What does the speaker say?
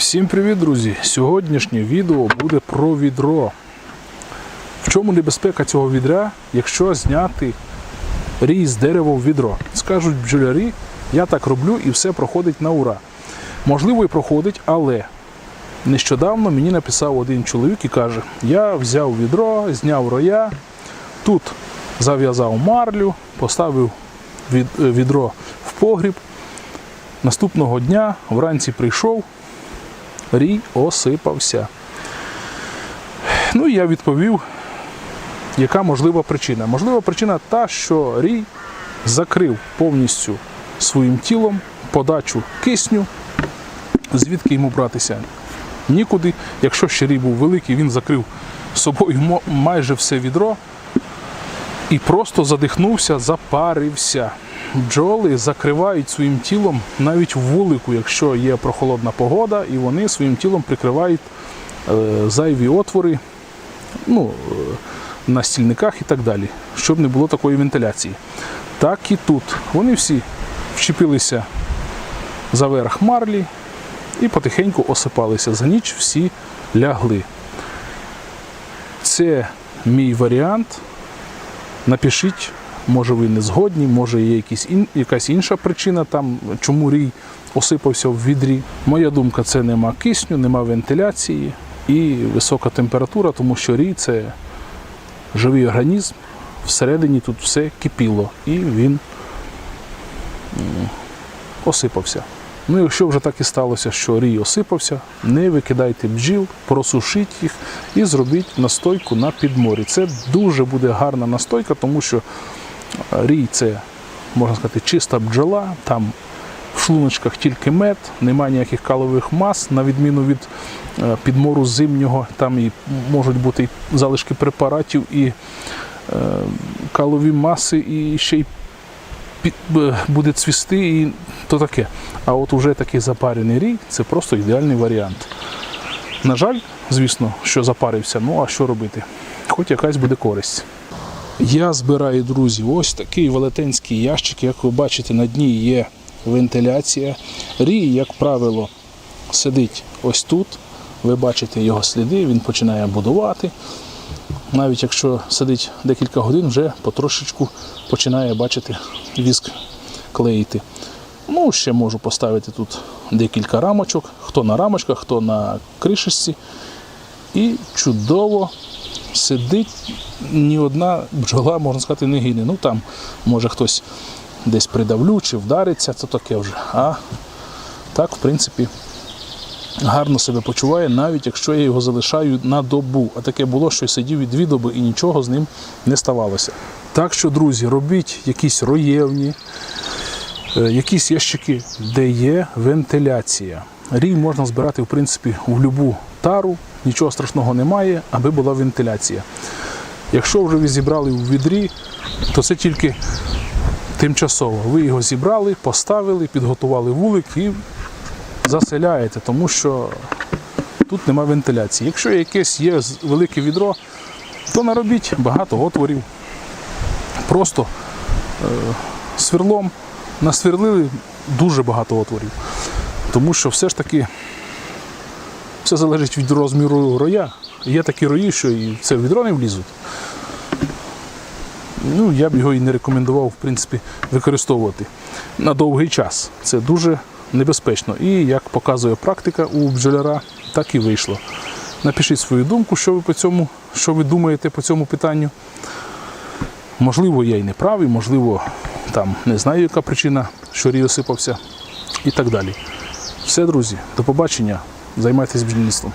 Всім привіт, друзі! Сьогоднішнє відео буде про відро. В чому небезпека цього відра, якщо зняти рій з дерева в відро? Скажуть бджолярі, я так роблю і все проходить на ура. Можливо, і проходить, але нещодавно мені написав один чоловік і каже: я взяв відро, зняв роя, тут зав'язав марлю, поставив відро в погріб. Наступного дня вранці прийшов, рій осипався. Ну і я відповів, яка можлива причина. Можлива причина та, що рій закрив повністю своїм тілом подачу кисню, звідки йому братися нікуди. Якщо ще рій був великий, він закрив собою майже все відро і просто задихнувся, запарився. Бджоли закривають своїм тілом навіть вулику, якщо є прохолодна погода, і вони своїм тілом прикривають е, зайві отвори ну, е, на стільниках і так далі, щоб не було такої вентиляції. Так і тут. Вони всі вчепилися за верх марлі і потихеньку осипалися. За ніч всі лягли. Це мій варіант. Напишіть, може ви не згодні, може є якісь ін, якась інша причина, там, чому рій осипався в відрі. Моя думка, це нема кисню, нема вентиляції і висока температура, тому що рій це живий організм. Всередині тут все кипіло і він осипався. Ну, якщо вже так і сталося, що рій осипався, не викидайте бджіл, просушіть їх і зробіть настойку на підморі. Це дуже буде гарна настойка, тому що рій це, можна сказати, чиста бджола, там в шлуночках тільки мед, немає ніяких калових мас, на відміну від е, підмору зимнього, там і можуть бути і залишки препаратів, і е, калові маси, і ще й буде цвісти, і то таке. А от уже такий запарений рій це просто ідеальний варіант. На жаль, звісно, що запарився, ну а що робити? Хоч якась буде користь. Я збираю, друзі, ось такий велетенський ящик. Як ви бачите, на дні є вентиляція. Рій, як правило, сидить ось тут. Ви бачите його сліди, він починає будувати. Навіть якщо сидить декілька годин, вже потрошечку починає бачити віск клеїти. Ну, ще можу поставити тут декілька рамочок, хто на рамочках, хто на кришечці. І чудово сидить ні одна бджола, можна сказати, не гине. Ну там може хтось десь придавлю чи вдариться, це таке вже. А так, в принципі, гарно себе почуває, навіть якщо я його залишаю на добу. А таке було, що сидів і дві доби і нічого з ним не ставалося. Так що, друзі, робіть якісь роєвні, е, якісь ящики, де є вентиляція. Рій можна збирати, в принципі, в будь-яку тару, нічого страшного немає, аби була вентиляція. Якщо вже ви зібрали у відрі, то це тільки тимчасово. Ви його зібрали, поставили, підготували вулик і заселяєте, тому що тут немає вентиляції. Якщо якесь є велике відро, то наробіть багато отворів. Просто е, сверлом насверлили дуже багато отворів. Тому що все ж таки все залежить від розміру роя. Є такі рої, що і це відро не влізуть. Ну, я б його і не рекомендував, в принципі, використовувати на довгий час. Це дуже небезпечно. І як показує практика у бджоляра, так і вийшло. Напишіть свою думку, що ви по цьому, що ви думаєте по цьому питанню. Можливо, я і не правий, можливо, там не знаю, яка причина, що рій осипався і так далі. Все, друзі, до побачення. Займайтесь бджільництвом.